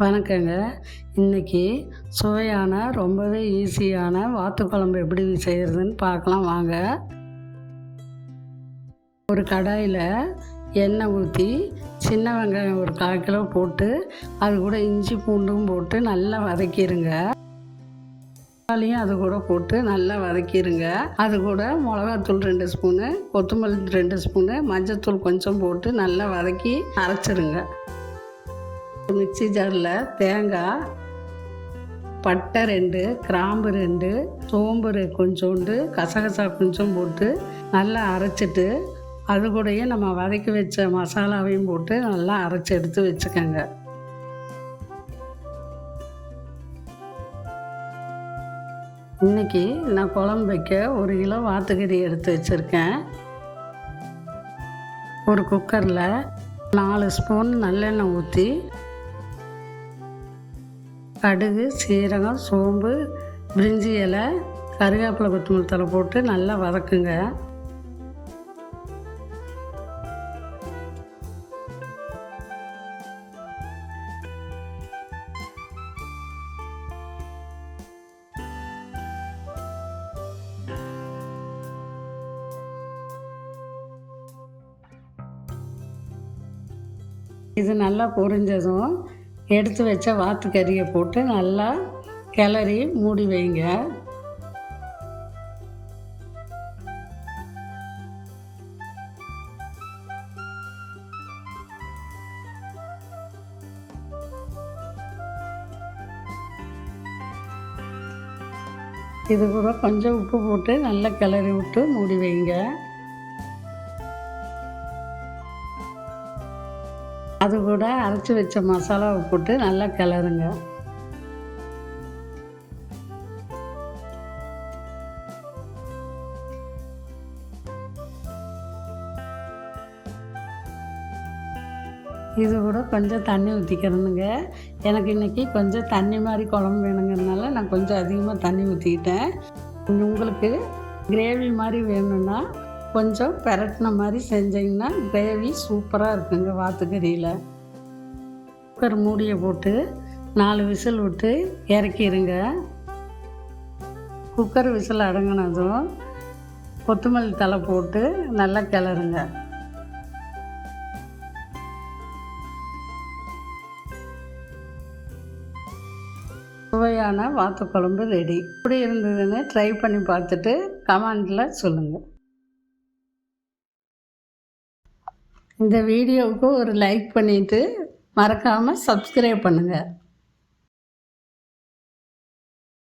வணக்கங்க. இன்னைக்கு சுவையான ரொம்பவே ஈஸியான வாத்து குழம்பு எப்படி செய்கிறதுன்னு பார்க்கலாம் வாங்க. ஒரு கடாயில் எண்ணெய் ஊற்றி சின்ன வெங்காயம் ஒரு கால் கிலோ போட்டு அது கூட இஞ்சி பூண்டும் போட்டு நல்லா வதக்கிடுங்க தக்காளியும் அது கூட போட்டு நல்லா வதக்கிடுங்க அது கூட மிளகாத்தூள் ரெண்டு ஸ்பூனு கொத்தமல்லி ரெண்டு ஸ்பூனு மஞ்சத்தூள் கொஞ்சம் போட்டு நல்லா வதக்கி அரைச்சிருங்க. மிக்ஸி ஜாரில் தேங்காய் பட்டை ரெண்டு கிராம்பு ரெண்டு சோம்பு கொஞ்சோண்டு கசகசா கொஞ்சம் போட்டு நல்லா அரைச்சிட்டு அது கூடயே நம்ம வதக்கி வச்ச மசாலாவையும் போட்டு நல்லா அரைச்சி எடுத்து வச்சுக்கோங்க. இன்னைக்கு நான் குழம்பு வைக்க ஒரு கிலோ வாத்துக்கறி எடுத்து வச்சுருக்கேன். ஒரு குக்கரில் நாலு ஸ்பூன் நல்லெண்ணெய் ஊற்றி கடுகு சீரகம் சோம்பு பிரிஞ்சி இலை கருவேப்பிலை கொத்தமல்லி தலை போட்டு நல்லா வதக்குங்க. இது நல்லா பொரிஞ்சதும் எடுத்து வச்ச வாத்துக்கறியை போட்டு நல்லா கிளறி மூடி வைங்க. இது கூட கொஞ்சம் உப்பு போட்டு நல்லா கிளறி விட்டு மூடி வைங்க. அது கூட அரைச்சி வச்ச மசாலாவை போட்டு நல்லா கிளறுங்க. இது கூட கொஞ்சம் தண்ணி ஊற்றிக்கிறேனுங்க எனக்கு இன்றைக்கி கொஞ்சம் தண்ணி மாதிரி குழம்பு வேணுங்கிறதுனால நான் கொஞ்சம் அதிகமாக தண்ணி ஊற்றிக்கிட்டேன் உங்களுக்கு கிரேவி மாதிரி வேணும்னா கொஞ்சம் பெரட்டின மாதிரி செஞ்சிங்கன்னா கிரேவி சூப்பராக இருக்குங்க வாத்துக்கறியில். குக்கர் மூடியை போட்டு நாலு விசில் விட்டு இறக்கிடுங்க குக்கர் விசில் அடங்கினதும் கொத்தமல்லி தலை போட்டு நல்லா கிளறுங்க. சுவையான வாத்து குழம்பு ரெடி. எப்படி இருந்ததுன்னு ட்ரை பண்ணி பார்த்துட்டு கமெண்டில் சொல்லுங்கள் இந்த வீடியோவுக்கு ஒரு லைக் பண்ணிவிட்டு மறக்காமல் சப்ஸ்கிரைப் பண்ணுங்கள்